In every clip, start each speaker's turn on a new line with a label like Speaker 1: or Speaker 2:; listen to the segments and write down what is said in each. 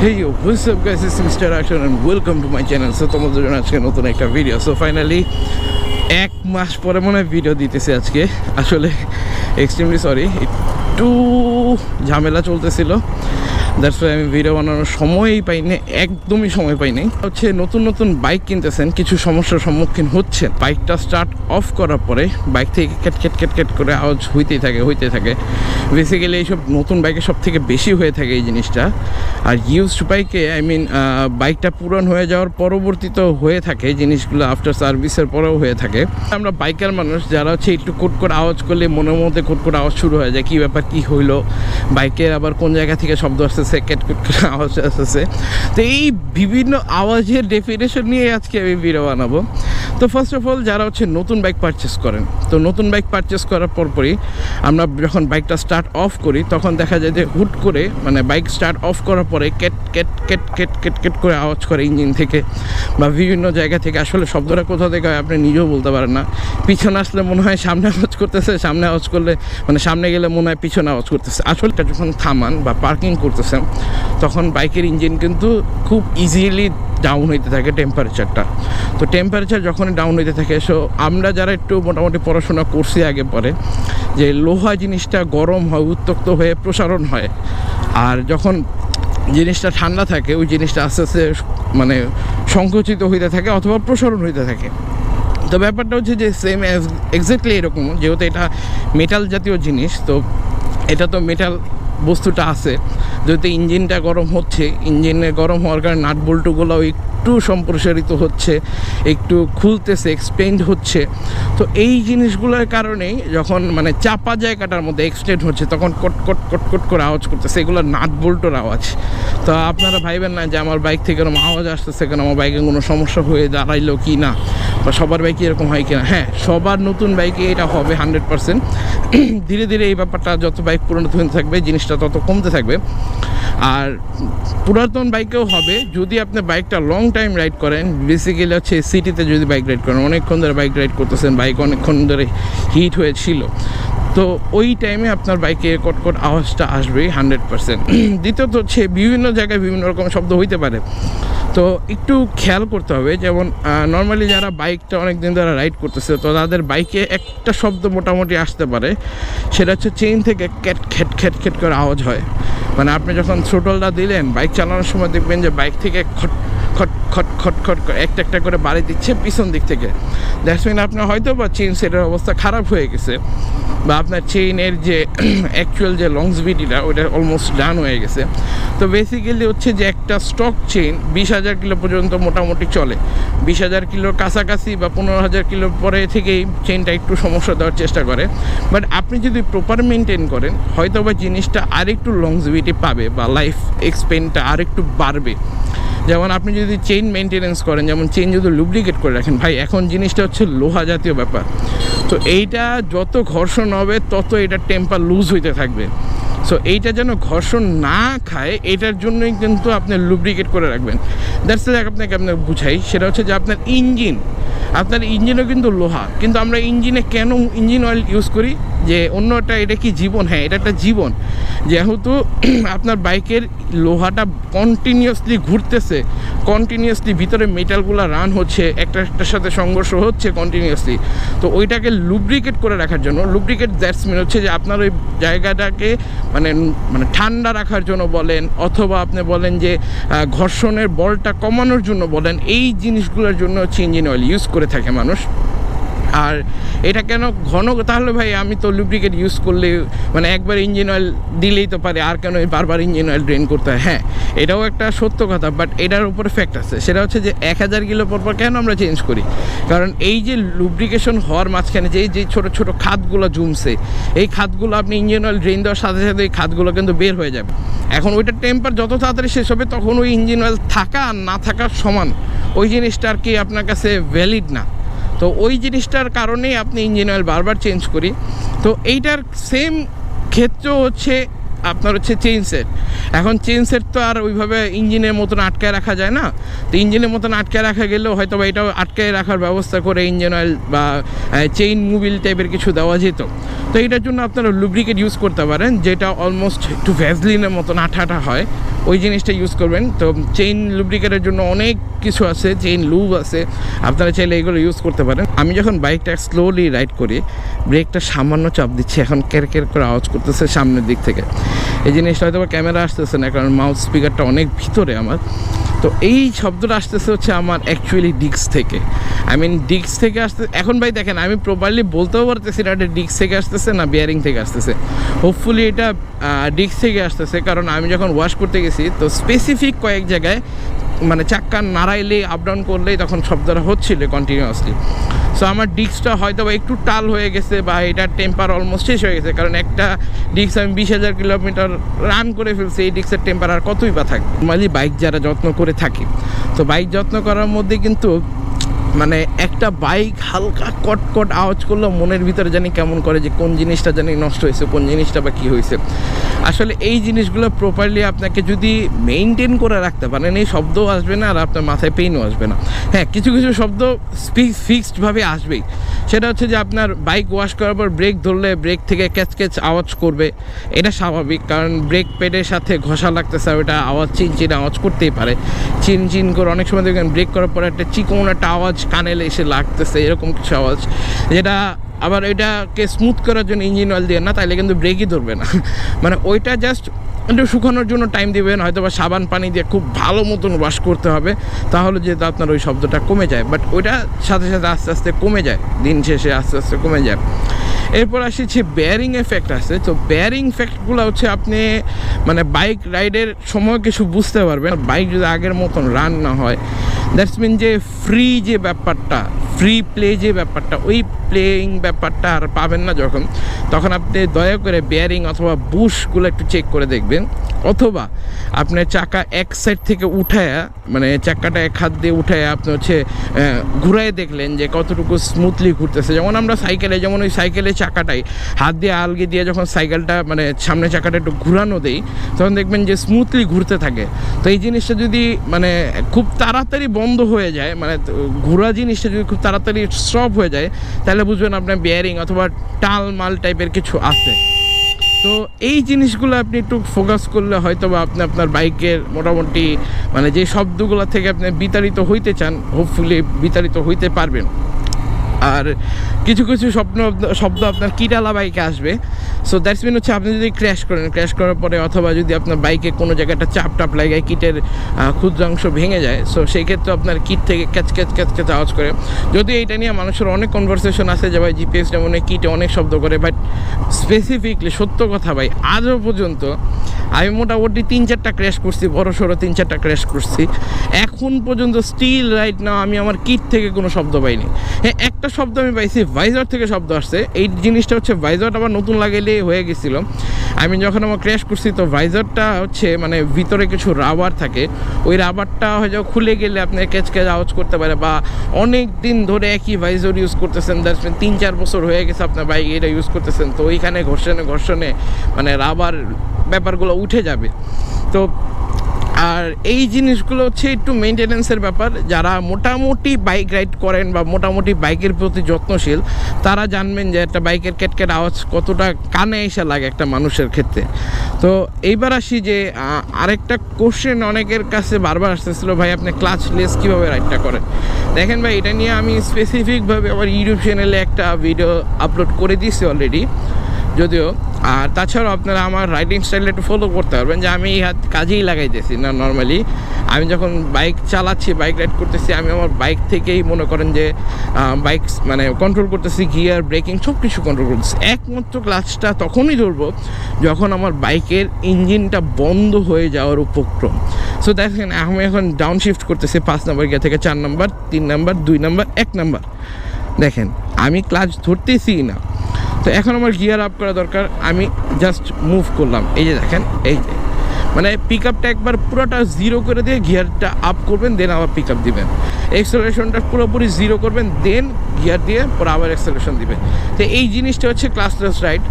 Speaker 1: Hey yo, what's up guys, it's Mr. Action and welcome to my channel. তোমাদের জন্য আজকে নতুন একটা ভিডিও সো ফাইনালি এক মাস পরে মনে হয় ভিডিও দিতেছে আজকে আসলে এক্সট্রিমলি সরি একটু ঝামেলা চলতেছিল দ্যাটস ওয়াই আমি ভিডিও বানানোর সময়ই পাইনি, একদমই সময় পাইনি। হচ্ছে নতুন নতুন বাইক কিনতেছেন, কিছু সমস্যার সম্মুখীন হচ্ছেন। বাইকটা স্টার্ট অফ করার পরে বাইক থেকে ক্যাট ক্যাট ক্যাট ক্যাট করে আওয়াজ হইতেই থাকে হইতেই থাকে। বেসিক্যালি এইসব নতুন বাইকে সব থেকে বেশি হয়ে থাকে এই জিনিসটা। আর ইউজড বাইকে আই মিন বাইকটা পুরান হয়ে যাওয়ার পরবর্তীতেও হয়ে থাকে জিনিসগুলো আফটার সার্ভিসের পরেও হয়ে থাকে। আমরা বাইকার মানুষ, যারা হচ্ছে একটু কুট করে আওয়াজ করলে মনের মধ্যে কুট করে আওয়াজ শুরু হয়ে যায়, কী ব্যাপার, কী হইল? বাইকের আবার কোন জায়গা থেকে শব্দ আসতেছে ক্যাট কুট করে আওয়াজ আসতেছে। তো এই বিভিন্ন আওয়াজের ডেফিনেশন নিয়ে আজকে আমি ভিডিও বানাবো। তো ফার্স্ট অফ অল যারা হচ্ছে নতুন বাইক পারচেস করেন, তো নতুন বাইক পারচেস করার পরপরই আমরা যখন বাইকটা স্টার্ট অফ করি, তখন দেখা যায় যে হুট করে মানে বাইক স্টার্ট অফ করার পরে কেট কেট কেট কেট কেট কেট করে আওয়াজ করে ইঞ্জিন থেকে বা বিভিন্ন জায়গা থেকে। আসলে শব্দটা কোথা থেকে হয় আপনি নিজেও বলতে পারেন না। পিছনে আসলে মনে হয় সামনে আওয়াজ করতেছে, সামনে আওয়াজ করলে মানে সামনে গেলে মনে হয় পিছনে আওয়াজ করতেছে। আসলে যখন থামান বা পার্কিং করতেছেন, তখন বাইকের ইঞ্জিন কিন্তু খুব ইজিলি ডাউন হইতে থাকে টেম্পারেচারটা তো টেম্পারেচার যখনই ডাউন হইতে থাকে সো আমরা যারা একটু মোটামুটি পড়াশোনা করছি আগে পরে, যে লোহা জিনিসটা গরম হয়, উত্তক্ত হয়ে প্রসারণ হয়, আর যখন জিনিসটা ঠান্ডা থাকে, ওই জিনিসটা আস্তে আস্তে মানে সংকুচিত হইতে থাকে অথবা প্রসারণ হইতে থাকে। তো ব্যাপারটা হচ্ছে যে সেম এক্স্যাক্টলি এরকম, যেহেতু এটা মেটাল জাতীয় জিনিস, তো এটা তো মেটাল বস্তুটা আছে। যেহেতু ইঞ্জিনটা গরম হচ্ছে, ইঞ্জিনে গরম হওয়ার কারণে নাট বল্টুগুলোও একটু সম্প্রসারিত হচ্ছে, একটু খুলতেছে এক্সপেন্ড হচ্ছে। তো এই জিনিসগুলোর কারণেই যখন মানে চাপা জায়গাটার মধ্যে এক্সটেন্ড হচ্ছে, তখন কট কট কট কট করে আওয়াজ করতেছে। এগুলো নাট বল্টোর আওয়াজ। তো আপনারা ভাইবেন না যে আমার বাইক থেকে এরকম আওয়াজ আসতেছে কেন? আমার বাইকে কোনো সমস্যা হয়ে দাঁড়াইলো কি না? বা সবার বাইকে এরকম হয় কিনা হ্যাঁ সবার নতুন বাইকে এটা হবে হান্ড্রেড পার্সেন্ট ধীরে ধীরে এই ব্যাপারটা যত বাইক পুরনো থাকবে, জিনিসটা তত কমতে থাকবে। আর পুরাতন বাইকেও হবে। যদি আপনি বাইকটা লং টাইম রাইড করেন বেসিক্যালি হচ্ছে সিটিতে যদি বাইক রাইড করেন, অনেকক্ষণ ধরে বাইক রাইড করতেছেন বাইক অনেকক্ষণ ধরে হিট হয়েছিল। তো ওই টাইমে আপনার বাইকে কটকট আওয়াজটা আসবেই হান্ড্রেড পারসেন্ট দ্বিতীয়ত হচ্ছে বিভিন্ন জায়গায় বিভিন্ন রকম শব্দ হইতে পারে। তো একটু খেয়াল করতে হবে, যেমন নর্মালি যারা বাইকটা অনেক দিন ধরে রাইড করতেছে, তো তাদের বাইকে একটা শব্দ মোটামুটি আসতে পারে, সেটা হচ্ছে চেইন থেকে ক্যাট খেট খেট খেট করে আওয়াজ হয়। মানে আপনি যখন থ্রোটলটা দিলেন বাইক চালানোর সময় দেখবেন যে বাইক থেকে খট খট খট খট খট একটা একটা করে বাড়ি দিচ্ছে পিছন দিক থেকে। দ্যাটস মিন আপনার হয়তো বা চেইন সেটের অবস্থা খারাপ হয়ে গেছে, বা আপনার চেইনের যে অ্যাকচুয়াল যে লংসবিটিটা ওটা অলমোস্ট ডান হয়ে গেছে। তো বেসিক্যালি হচ্ছে যে একটা স্টক চেইন বিশ হাজার কিলো পর্যন্ত মোটামুটি চলে। বিশ হাজার কিলোর কাছাকাছি বা পনেরো হাজার কিলোর পরে থেকেই চেইনটা একটু সমস্যা দেওয়ার চেষ্টা করে। বাট আপনি যদি প্রপার মেনটেন করেন হয়তো বা জিনিসটা আরেকটু লংজিভিটি পাবে বা লাইফ এক্সপেনটা আরেকটু বাড়বে। যেমন আপনি যদি চেইন মেনটেনেন্স করেন, যেমন চেইন যদি লুব্রিকেট করে রাখেন, ভাই, এখন জিনিসটা হচ্ছে লোহা জাতীয় ব্যাপার। তো এইটা যত ঘর্ষণ হবে, তত এটা টেম্পার লুজ হইতে থাকবে। সো এইটা যেন ঘর্ষণ না খায় এটার জন্যই কিন্তু আপনি লুব্রিকেট করে রাখবেন। দ্যাটস লাইক আপনাকে আপনার বুঝাই, সেটা হচ্ছে যে আপনার ইঞ্জিন আপনার ইঞ্জিনও কিন্তু লোহা, কিন্তু আমরা ইঞ্জিনে কেন ইঞ্জিন অয়েল ইউজ করি? যে অন্যটা এটা কি জীবন? হ্যাঁ এটা একটা জীবন। যেহেতু আপনার বাইকের লোহাটা কন্টিনিউয়াসলি ঘুরতেছে কন্টিনিউয়াসলি ভিতরে মেটালগুলো রান হচ্ছে, একটা একটার সাথে সংঘর্ষ হচ্ছে কন্টিনিউয়াসলি তো ওইটাকে লুব্রিকেট করে রাখার জন্য লুব্রিকেট দ্যাটস মিন হচ্ছে যে আপনার ওই জায়গাটাকে মানে মানে ঠান্ডা রাখার জন্য বলেন, অথবা আপনি বলেন যে ঘর্ষণের বলটা কমানোর জন্য বলেন, এই জিনিসগুলোর জন্য হচ্ছে ইঞ্জিন অয়েল ইউজ করে থাকে মানুষ। আর এটা কেন ঘন? তাহলে ভাই আমি তো লুব্রিকেট ইউজ করলে মানে একবার ইঞ্জিন অয়েল দিলেই তো পারে, আর কেন বারবার ইঞ্জিন অয়েল ড্রেন করতে হয়? হ্যাঁ এটাও একটা সত্য কথা বাট এটার উপরে ফ্যাক্ট আছে। সেটা হচ্ছে যে এক হাজার কিলো পর পর কেন আমরা চেঞ্জ করি? কারণ এই যে লুব্রিকেশন হওয়ার মাঝখানে যে যে ছোটো ছোটো খাতগুলো জুমছে, এই খাতগুলো আপনি ইঞ্জিন অয়েল ড্রেন দেওয়ার সাথে সাথে এই খাতগুলো কিন্তু বের হয়ে যাবে। এখন ওইটার টেম্পার যত তাড়াতাড়ি শেষ হবে, তখন ওই ইঞ্জিন অয়েল থাকা আর না থাকার সমান, ওই জিনিসটা আর কি আপনার কাছে ভ্যালিড না। তো ওই জিনিসটার কারণেই আপনি ইঞ্জিন অয়েল বারবার চেঞ্জ করি। তো এইটার সেম ক্ষেত্র হচ্ছে আপনার হচ্ছে চেইন সেট এখন চেন সেট তো আর ওইভাবে ইঞ্জিনের মতন আটকায় রাখা যায় না। তো ইঞ্জিনের মতন আটকায় রাখা গেলেও হয়তো বা এটাও আটকায় রাখার ব্যবস্থা করে ইঞ্জিন অয়েল বা চেইন মুবিল টাইপের কিছু দেওয়া যেত। তো এটার জন্য আপনারা লুব্রিকেট ইউজ করতে পারেন, যেটা অলমোস্ট একটু ভ্যাজলিনের মতন আঠা আঠা হয়। ওই জিনিসটা ইউজ করবেন। তো চেইন লুব্রিকেটের জন্য অনেক কিছু আছে, চেইন লুব আছে। আপনারা চাইলে এগুলো ইউজ করতে পারেন। আমি যখন বাইকটা স্লোলি রাইড করি ব্রেকটা সামান্য চাপ দিচ্ছি। এখন কের কের করে আওয়াজ করতেছে সামনের দিক থেকে। এই জিনিসটা হয়তো ক্যামেরা আসতেছে না, কারণ মাউথ স্পিকারটা অনেক ভিতরে আমার। তো এই শব্দটা আসতেছে হচ্ছে আমার অ্যাকচুয়ালি ডিক্স থেকে। আই মিন ডিক্স থেকে আসতে এখন ভাই দেখেন, আমি প্রপারলি বলতেও পারতেছি না এটা ডিক্স থেকে আসতেছে না বিয়ারিং থেকে আসতেছে। হোপফুলি এটা ডিক্স থেকে আসতেছে, কারণ আমি যখন ওয়াশ করতে গেছি, তো স্পেসিফিক কয়েক জায়গায় মানে চাক্কা নাড়াইলে আপ ডাউন করলেই তখন শব্দটা হচ্ছিল কন্টিনিউয়াসলি সো আমার ডিস্কটা হয়তো বা একটু টাল হয়ে গেছে বা এটার টেম্পার অলমোস্ট শেষ হয়ে গেছে, কারণ একটা ডিস্ক আমি বিশ হাজার কিলোমিটার রান করে ফেলছি, এই ডিস্কের টেম্পার আর কতই বা থাকে। নর্মালি বাইক যারা যত্ন করে থাকে। তো বাইক যত্ন করার মধ্যে কিন্তু মানে একটা বাইক হালকা কটকট আওয়াজ করল, মনের ভিতরে জানি কেমন করে যে কোন জিনিসটা জানি নষ্ট হয়েছে, কোন জিনিসটা বা কী হয়েছে। আসলে এই জিনিসগুলো প্রপারলি আপনাকে যদি মেনটেন করে রাখতে পারেন, এই শব্দও আসবে না আর আপনার মাথায় পেইনও আসবে না। হ্যাঁ কিছু কিছু শব্দ ফিক্সডভাবে আসবেই। সেটা হচ্ছে যে আপনার বাইক ওয়াশ করার পর ব্রেক ধরলে ব্রেক থেকে ক্যাচ ক্যাচ আওয়াজ করবে। এটা স্বাভাবিক, কারণ ব্রেক প্যাডের সাথে ঘষা লাগতেছে ওটা আওয়াজ চিন চিন আওয়াজ করতেই পারে। চিন চিন করে অনেক সময় দেখবেন ব্রেক করার পর একটা চিকন একটা আওয়াজ কানেলে এসে লাগতেছে, এরকম কিছু আওয়াজ। যেটা আবার এটাকে স্মুথ করার জন্য ইঞ্জিন অয়েল দিয়ে না, তাইলে কিন্তু ব্রেকই ধরবে না। মানে ওইটা জাস্ট একটু শুকানোর জন্য টাইম দিবেন হয়তো বা সাবান পানি দিয়ে খুব ভালো মতন ওয়াশ করতে হবে, তাহলে যেহেতু আপনার ওই শব্দটা কমে যায়। বাট ওইটা সাথে সাথে আস্তে আস্তে কমে যায়, দিন শেষে আস্তে আস্তে কমে যায়। এরপর আসি হচ্ছে বেয়ারিং এফেক্ট আছে, তো বেয়ারিং এফেক্টগুলো হচ্ছে আপনি মানে বাইক রাইডের সময় কিছু বুঝতে পারবেন। বাইক যদি আগের মতন রান না হয় দ্যাটস মিন যে ফ্রি যে ব্যাপারটা ফ্রি প্লে যে ব্যাপারটা, ওই প্লেয়িং ব্যাপারটা আর পাবেন না যখন। তখন আপনি দয়া করে বেয়ারিং অথবা বুশগুলো একটু চেক করে দেখবেন। অথবা আপনার চাকা এক সাইড থেকে উঠায়া মানে চাকাটা এক হাত দিয়ে উঠায় আপনি হচ্ছে ঘুরায় দেখলেন যে কতটুকু স্মুথলি ঘুরতেছে। যেমন আমরা সাইকেলে যেমন ওই সাইকেলের চাকাটাই, হাত দিয়ে আলগি দিয়ে যখন সাইকেলটা মানে সামনে চাকাটা একটু ঘুরানো দেই, তখন দেখবেন যে স্মুথলি ঘুরতে থাকে। তো এই জিনিসটা যদি মানে খুব তাড়াতাড়ি বন্ধ হয়ে যায় মানে ঘোরা জিনিসটা যদি খুব তাড়াতাড়ি স্টপ হয়ে যায়, তাহলে বুঝবেন আপনার বেয়ারিং অথবা টাল মাল টাইপের কিছু আছে। তো এই জিনিসগুলো আপনি একটু ফোকাস করলে হয়তো বা আপনি আপনার বাইকের মোটামুটি মানে যে শব্দগুলো থেকে আপনি বিতাড়িত হইতে চান হোপফুলি বিতাড়িত হইতে পারবেন। আর কিছু কিছু স্বপ্ন, শব্দ আপনার কিটালা বাইকে আসবে। সো দ্যাটস মিন হচ্ছে আপনি যদি ক্র্যাশ করেন ক্র্যাশ করার পরে অথবা যদি আপনার বাইকে কোনো জায়গায় একটা চাপ টাপ লাগে কিটের ক্ষুদ্রাংশ ভেঙে যায় সো সেই ক্ষেত্রে আপনার কিট থেকে ক্যাচ ক্যাচ ক্যাচ ক্যাচ আওয়াজ করে। যদি এটা নিয়ে মানুষের অনেক কনভারসেশন আছে যে ভাই জিপিএস যেমন কিটে অনেক শব্দ করে বাট স্পেসিফিকলি সত্য কথা ভাই, আজও পর্যন্ত আমি মোটামুটি তিন চারটা ক্র্যাশ করছি, বড় সড়ো তিন চারটা ক্র্যাশ করছি। এখন পর্যন্ত স্টিল রাইট না আমি আমার কিট থেকে কোনো শব্দ পাইনি। হ্যাঁ একটা শব্দ আমি পাইছি ভাইজার থেকে শব্দ আসছে। এই জিনিসটা হচ্ছে ভাইজারটা আবার নতুন লাগাইলে হয়ে গেছিল। আমি যখন আমার ক্র্যাশ করছি, তো ভাইজারটা হচ্ছে মানে ভিতরে কিছু রাবার থাকে। ওই রাবারটা হয়তো খুলে গেলে আপনি ক্যাচ ক্যাচ আওয়াজ করতে পারে বা অনেক দিন ধরে একই ভাইজার ইউজ করতেছেন। দ্যাটস মিন তিন চার বছর হয়ে গেছে আপনার বাইক এটা ইউজ করতেছেন। তো ওইখানে ঘর্ষণে ঘর্ষণে মানে রাবার ব্যাপারগুলো উঠে যাবে। তো আর এই জিনিসগুলো হচ্ছে একটু মেনটেনেন্সের ব্যাপার। যারা মোটামুটি বাইক রাইড করেন বা মোটামুটি বাইকের প্রতি যত্নশীল, তারা জানবেন যে একটা বাইকের ক্যাটক্যাট আওয়াজ কতটা কানে এসে লাগে একটা মানুষের ক্ষেত্রে। তো এইবার আসি যে আরেকটা কোশ্চেন অনেকের কাছে বারবার আসতেছিল, ভাই, আপনি ক্লাচ লেস কীভাবে রাইডটা করেন? দেখেন ভাই, এটা নিয়ে আমি স্পেসিফিকভাবে আমার ইউটিউব চ্যানেলে একটা ভিডিও আপলোড করে দিয়েছি অলরেডি যদিও, আর তাছাড়াও আপনারা আমার রাইডিং স্টাইলটা একটু ফলো করতে পারবেন যে আমি এই হাত কাজেই লাগাইতেছি না নর্মালি আমি যখন বাইক চালাচ্ছি বাইক রাইড করতেছি, আমি আমার বাইক থেকেই মনে করেন যে বাইক মানে কন্ট্রোল করতেছি গিয়ার ব্রেকিং সব কিছু কন্ট্রোল করতেছি। একমাত্র ক্লাচটা তখনই ধরবো যখন আমার বাইকের ইঞ্জিনটা বন্ধ হয়ে যাওয়ার উপক্রম। সো দেখেন, আমি এখন ডাউন শিফট করতেছি, পাঁচ নম্বর গিয়া থেকে চার নম্বর তিন নম্বর দুই নম্বর এক নম্বর দেখেন, আমি ক্লাচ ধরতেছি না। তো এখন আমার গিয়ার আপ করা দরকার। আমি জাস্ট মুভ করলাম। এই যে দেখেন, এই যে। মানে পিক আপটা একবার পুরোটা জিরো করে দিয়ে গিয়ারটা আপ করবেন দেন আবার পিক আপ দিবেন। এক্সেলারেশনটা পুরোপুরি জিরো করবেন দেন গিয়ার দিয়ে পরে আবার অ্যাক্সেলেশন দিবে তো এই জিনিসটা হচ্ছে ক্লাস ক্লাসলেস রাইড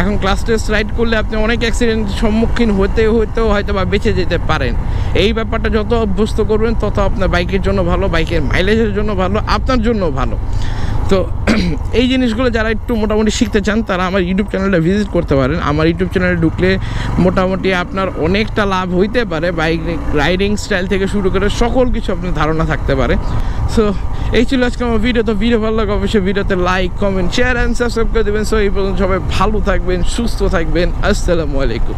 Speaker 1: এখন ক্লাস ক্লাসলেস রাইড করলে আপনি অনেক অ্যাক্সিডেন্টের সম্মুখীন হতে, হতেও হয়তো বা বেঁচে যেতে পারেন। এই ব্যাপারটা যত অভ্যস্ত করবেন, তত আপনার বাইকের জন্য ভালো বাইকের মাইলেজের জন্য ভালো, আপনার জন্য ভালো। তো এই জিনিসগুলো যারা একটু মোটামুটি শিখতে চান, তারা আমার ইউটিউব চ্যানেলটা ভিজিট করতে পারেন। আমার ইউটিউব চ্যানেলে ঢুকলে মোটামুটি আপনার অনেকটা লাভ হইতে পারে। বাইক রাইডিং স্টাইল থেকে শুরু করে সকল কিছু আপনার ধারণা থাকতে পারে। সো এই ছিল আজকে আমার ভিডিও তো ভিডিও ভালো লাগে অবশ্যই ভিডিওতে like comment share and subscribe করে দেবেন। সো এই পর্যন্ত সবাই ভালো থাকবেন, সুস্থ থাকবেন। আসসালামু আলাইকুম।